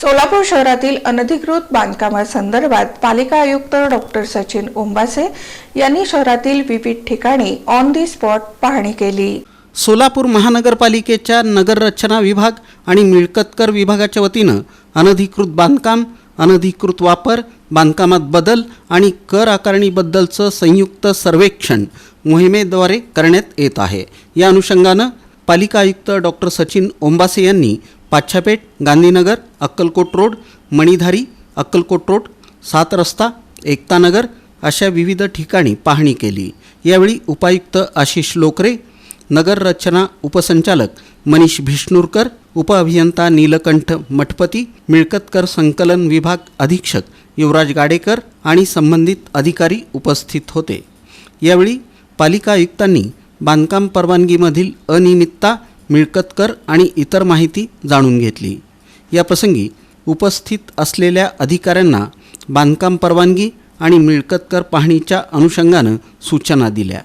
सोलापूर शहरातील अनधिकृत बांधकामासंदर्भात पालिका आयुक्त डॉक्टर सचिन ओंबासे यांनी शहरातील विविध ठिकाणी ऑन दी स्पॉट पाहणी केली. सोलापूर महानगरपालिकेच्या नगररचना विभाग आणि मिळकतकर विभागाच्या वतीनं अनधिकृत बांधकाम अनधिकृत वापर बांधकामात बदल आणि कर आकारणीबद्दलचं संयुक्त सर्वेक्षण मोहिमेद्वारे करण्यात येत आहे. या अनुषंगानं पालिका आयुक्त डॉक्टर सचिन ओंबासे यांनी पाच्छापेठ गांधीनगर अक्कलकोट रोड मणिधारी अक्कलकोट रोड सात रस्ता एकतानगर अशा विविध ठिकाणी पाहणी केली. यावेळी उपायुक्त आशिष लोकरे नगर रचना उपसंचालक मनीष भिष्णूरकर उपअभियंता नीलकंठ मठपती मिळकतकर संकलन विभाग अधीक्षक युवराज गाडेकर आणि संबंधित अधिकारी उपस्थित होते. यावेळी पालिका आयुक्तांनी बांधकाम परवानगीमधील अनियमितता मिळकतकर आणि इतर माहिती जाणून घेतली. याप्रसंगी उपस्थित असलेल्या अधिकाऱ्यांना बांधकाम परवानगी आणि मिळकतकर पाहणीच्या अनुषंगानं सूचना दिल्या.